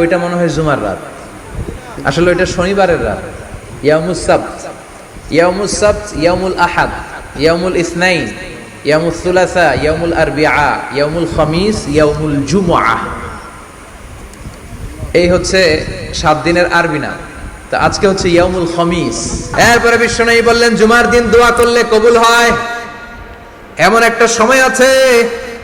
ওইটা মনে হয় জুমার রাত। আসলে ওইটা শনিবারের রাত। ইয়ামুস সাবত। ইয়ামুস সাবত ইয়ামুল আহাদ ইয়ামুল ইয়ামুল সুলাসা ইয়ামুল আরবিআ ইয়ামুল খামিস ইয়ামুল জুমআ। এই হচ্ছে সাত দিনের আরবি তা আজকে হচ্ছে ইয়ামুল খমিস। এরপরে বিশ্বনবী বললেন, জুমার দিন দোয়া করলে কবুল হয়। এমন একটা সময় আছে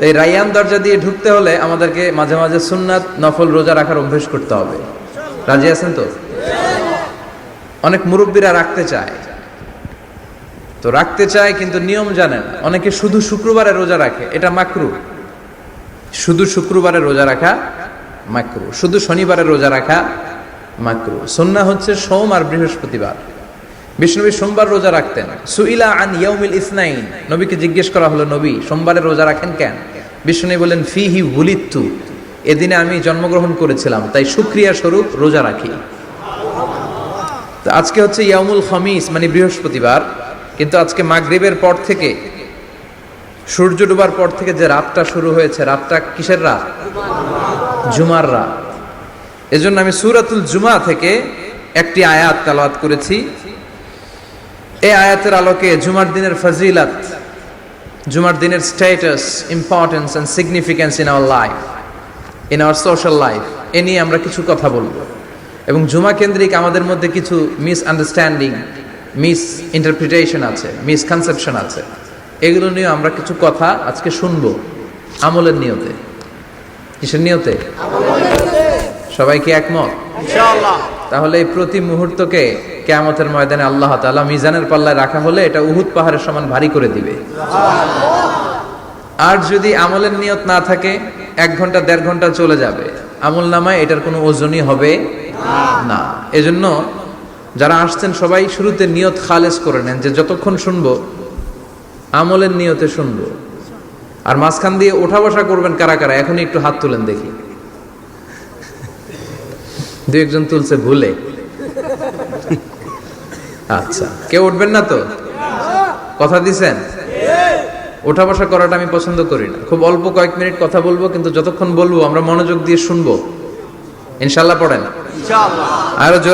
তো এই রাইয়ান দরজা দিয়ে ঢুকতে হলে আমাদেরকে মাঝে মাঝে সুন্নাত, নফল রোজা রাখার অভ্যেস করতে হবে। রাজি আছেন তো? অনেক মুরব্বীরা রাখতে চায়। তো রাখতে চায় কিন্তু নিয়ম জানে না। অনেকে শুধু শুক্রবারে রোজা রাখে, এটা মাকরু। শুধু শুক্রবারে রোজা রাখা মাকরু। শুধু শনিবারে রোজা রাখা মাকরু। সন্না হচ্ছে সোম আর বৃহস্পতিবার। বিষ্ণবী সোমবার রোজা রাখতেন। সুইলা আন ইয়াউমিল ইসনাইন। নবীকে জিজ্ঞেস করা হলো, নবী, সোমবারে রোজা রাখেন কেন? বিষ্ণু বলেন ফি হি বুলিত্তু এদিনে আমি জন্মগ্রহণ করেছিলাম, তাই সুক্রিয়া স্বরূপ রোজা রাখি। তো আজকে হচ্ছে ইয়ামুল খমিস মানে বৃহস্পতিবার। কিন্তু আজকে মাগরিবের পর থেকে, সূর্য ডোবার পর থেকে যে রাতটা শুরু হয়েছে, রাতটা কিসের রাত? জুমার রাত। এজন্য আমি সুরাতুল জুমা থেকে একটি আয়াত তালাওয়াত করেছি। এই আয়াতের আলোকে জুমার দিনের ফজিলাত জুমার দিনের status importance and significance in our life in our social life এ নিয়ে আমরা কিছু কথা বলব। এবং জুমা কেন্দ্রিক আমাদের মধ্যে কিছু মিস আন্ডারস্ট্যান্ডিং মিস ইন্টারপ্রিটেশন আছে মিসকনসেপশন আছে। এগুলো নিয়ে আমরা কিছু কথা আজকে শুনব আমলের নিয়তে। কিসের নিয়তে? সবাই কি একমত? তাহলে এই প্রতি মুহূর্তকে কেয়ামতের ময়দানে আল্লাহ তাআলা মিজানের পাল্লায় রাখা হলে এটা উহুদ পাহাড়ের সমান ভারী করে দিবে। আর যদি আমলের নিয়ত না থাকে, এক ঘণ্টা, দেড় ঘণ্টা চলে যাবে। আমল নামায় এটার কোনো ওজনই হবে না। এজন্য যারা আসছেন, সবাই শুরুতে নিয়ত খালেজ করে নেন যে যতক্ষণ শুনব, আমলের নিয়তে শুনব। আর মাঝখান দিয়ে ওঠা বসা করবেন কারা কারা? এখনই একটু হাত তুলেন দেখি। দু একজন তুলছে ভুলে। আচ্ছা কেউ উঠবেন না তো? কথা দিছেন? ওঠা বসা করাটা আমি পছন্দ করি না। খুব অল্প কয়েক মিনিট কথা বলব কিন্তু যতক্ষণ বলব আমরা মনোযোগ দিয়ে শুনব। ইনশাল্লাহ পড়েন। আরও জোরে